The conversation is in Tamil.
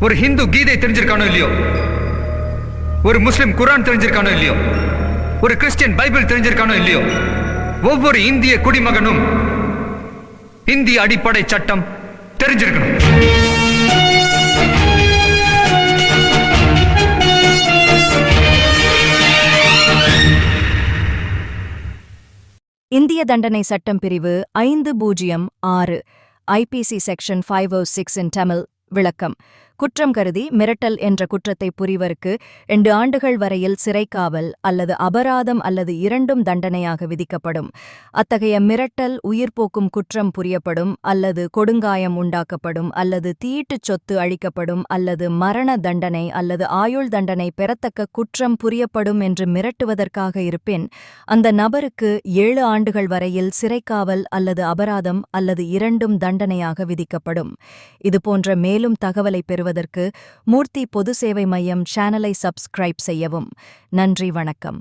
ஒரு ஹிந்து கீதை தெரிஞ்சிருக்கானோ இல்லையோ? ஒரு முஸ்லிம் குரான் தெரிஞ்சிருக்கானோ இல்லையோ? ஒரு கிறிஸ்டியன் பைபிள் தெரிஞ்சிருக்கானோ இல்லையோ? ஒவ்வொரு இந்திய குடிமகனும் இந்திய அடிப்படை சட்டம் தெரிஞ்சிருக்கணும். இந்திய தண்டனை சட்டம் பிரிவு ஐந்து பூஜ்ஜியம் ஆறு. IPC section five o six in Tamil விளக்கம். குற்றம் கருதி மிரட்டல் என்ற குற்றத்தை புரிவருக்கு இரண்டு ஆண்டுகள் வரையில் சிறைக்காவல் அல்லது அபராதம் அல்லது இரண்டும் தண்டனையாக விதிக்கப்படும். அத்தகைய மிரட்டல் உயிர்போக்கும் குற்றம் புரியப்படும் அல்லது கொடுங்காயம் உண்டாக்கப்படும் அல்லது தீட்டுச் சொத்து அழிக்கப்படும் அல்லது மரண தண்டனை அல்லது ஆயுள் தண்டனை பெறத்தக்க குற்றம் புரியப்படும் என்று மிரட்டுவதற்காக இருப்பின் அந்த நபருக்கு ஏழு ஆண்டுகள் வரையில் சிறைக்காவல் அல்லது அபராதம் அல்லது இரண்டும் தண்டனையாக விதிக்கப்படும். இதுபோன்ற மேலும் தகவலை பெறும் பெறுவதற்கு மூர்த்தி பொது சேவை மையம் சேனலை சப்ஸ்கிரைப் செய்யவும். நன்றி வணக்கம்.